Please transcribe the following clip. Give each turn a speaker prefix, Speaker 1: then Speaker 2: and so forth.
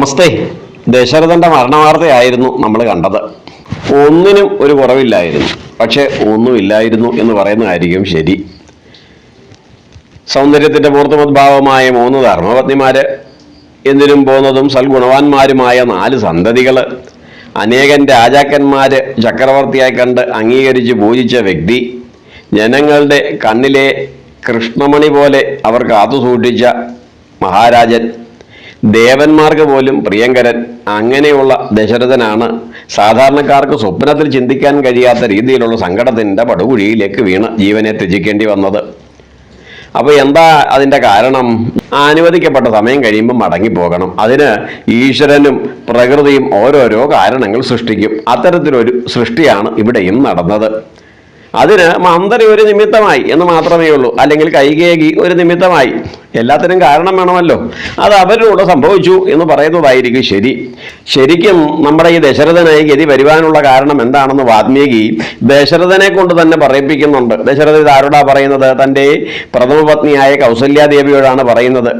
Speaker 1: നമസ്തേ. ദശരഥന്റെ മരണവാർത്തയായിരുന്നു നമ്മൾ കണ്ടത്. ഒന്നിനും ഒരു കുറവില്ലായിരുന്നു. പക്ഷെ ഒന്നുമില്ലായിരുന്നു എന്ന് പറയുന്നതായിരിക്കും ശരി. സൗന്ദര്യത്തിന്റെ മൂർത്തമദ്ഭാവമായ മൂന്ന് ധർമ്മപത്നിമാര് എന്തിനും പോകുന്നതും സൽഗുണവാന്മാരുമായ നാല് സന്തതികൾ അനേകൻ രാജാക്കന്മാര് ചക്രവർത്തിയായി കണ്ട് അംഗീകരിച്ച് പൂജിച്ച വ്യക്തി. ജനങ്ങളുടെ കണ്ണിലെ കൃഷ്ണമണി പോലെ അവർ കാത്തുസൂക്ഷിച്ച മഹാരാജൻ. ദേവന്മാർക്ക് പോലും പ്രിയങ്കരൻ അങ്ങനെയുള്ള ദശരഥനാണ്. സാധാരണക്കാർക്ക് സ്വപ്നത്തിൽ ചിന്തിക്കാൻ കഴിയാത്ത രീതിയിലുള്ള സങ്കടത്തിന്റെ പടുകുഴിയിലേക്ക് വീണ് ജീവനെ ത്യജിക്കേണ്ടി വന്നത്. അപ്പോൾ എന്താ അതിന്റെ കാരണം? അനുവദിക്കപ്പെട്ട സമയം കഴിയുമ്പോൾ മടങ്ങിപ്പോകണം. അതിന് ഈശ്വരനും പ്രകൃതിയും ഓരോരോ കാരണങ്ങൾ സൃഷ്ടിക്കും. അത്തരത്തിലൊരു സൃഷ്ടിയാണ് ഇവിടെയും നടന്നത്. അതിന് മന്ദരി ഒരു നിമിത്തമായി എന്ന് മാത്രമേ ഉള്ളൂ അല്ലെങ്കിൽ കൈകേകി ഒരു നിമിത്തമായി. എല്ലാത്തിനും കാരണം വേണമല്ലോ. അത് അവരിലൂടെ സംഭവിച്ചു എന്ന് പറയുന്നതായിരിക്കും ശരി. ശരിക്കും നമ്മുടെ ഈ ദശരഥനായി ഗതി വരുവാനുള്ള കാരണം എന്താണെന്ന് വാത്മീകി ദശരഥനെ കൊണ്ട് തന്നെ പറയിപ്പിക്കുന്നുണ്ട്. ദശരഥ ഇത് ആരോടാ പറയുന്നത്? തന്റെ പ്രഥമ പത്നിയായ കൗസല്യാദേവിയോടാണ് പറയുന്നത്.